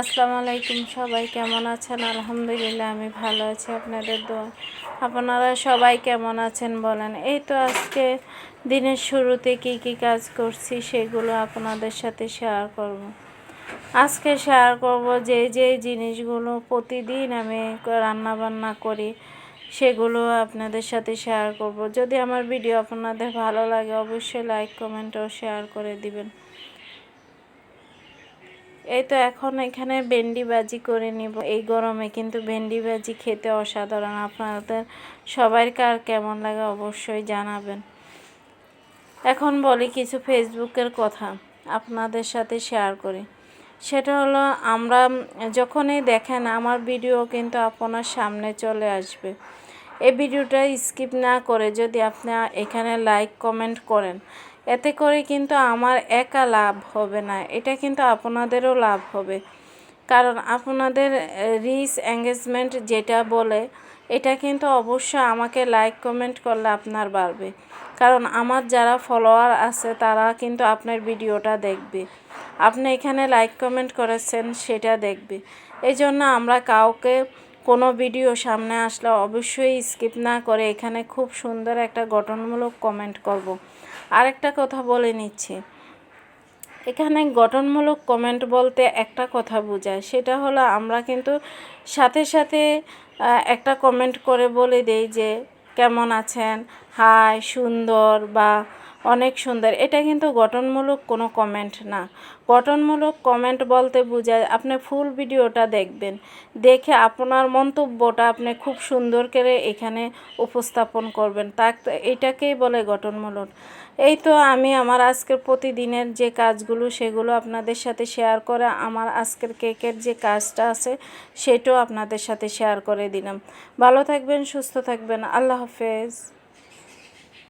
আসসালামু আলাইকুম সবাই, কেমন আছেন? আলহামদুলিল্লাহ, আমি ভালো আছি। আপনাদের দোয়া। আপনারা সবাই কেমন আছেন বলেন? এই তো আজকে দিনের শুরুতে কি কি কাজ করছি সেগুলো আপনাদের সাথে শেয়ার করব। আজকে শেয়ার করব যে যে জিনিসগুলো প্রতিদিন আমি রান্না বান্না করি, সেগুলো আপনাদের সাথে শেয়ার করব। যদি আমার ভিডিও আপনাদের ভালো লাগে, অবশ্যই লাইক কমেন্ট ও শেয়ার করে দিবেন। এই তো এখন এখানে ভেন্ডি ভাজি করে নিব। এই গরমে কিন্তু ভেন্ডি ভাজি খেতে অসাধারণ। আপনাদের সবার কার কেমন লাগে অবশ্যই জানাবেন। এখন বলি কিছু ফেসবুকের কথা আপনাদের সাথে শেয়ার করি। সেটা হলো আমরা যখনই দেখেন আমার ভিডিও কিন্তু আপনার সামনে চলে আসবে। এই ভিডিওটা স্কিপ না করে যদি আপনি এখানে লাইক কমেন্ট করেন। এতে করে কিন্তু আমার একা লাভ হবে না, এটা কিন্তু আপনাদেরও লাভ হবে। কারণ আপনাদের রিচ এঙ্গেজমেন্ট যেটা বলে, এটা কিন্তু অবশ্যই আমাকে লাইক কমেন্ট করলে আপনার বাড়বে। কারণ আমার যারা ফলোয়ার আছে, তারা কিন্তু আপনার ভিডিওটা দেখবে। আপনি এখানে লাইক কমেন্ট করেছেন, সেটা দেখবে। এই জন্য আমরা কাউকে কোনো ভিডিও সামনে আসলে অবশ্যই স্কিপ না করে এখানে খুব সুন্দর একটা গঠনমূলক কমেন্ট করব। আরেকটা কথা বলে নিচ্ছি। এখানে গঠনমূলক কমেন্ট বলতে একটা কথা বোঝায়। সেটা হলো আমরা কিন্তু সাথে সাথে একটা কমেন্ট করে বলে দেই যে, কেমন আছেন? হাই সুন্দর বা অনেক সুন্দর। এটা কিন্তু গঠনমূলক কোনো কমেন্ট না। গঠনমূলক কমেন্ট বলতে বোঝায় আপনি ফুল ভিডিওটা দেখবেন। দেখে আপনার মন্তব্যটা আপনি খুব সুন্দর করে এখানে উপস্থাপন করবেন। তা এটাকেই বলে গঠনমূলক। এই তো আমি আমার আজকের প্রতিদিনের যে কাজগুলো সেগুলো আপনাদের সাথে শেয়ার করে আমার আজকের কেকের যে কাজটা আছে সেটাও আপনাদের সাথে শেয়ার করে দিলাম। ভালো থাকবেন, সুস্থ থাকবেন। আল্লাহ হাফেজ।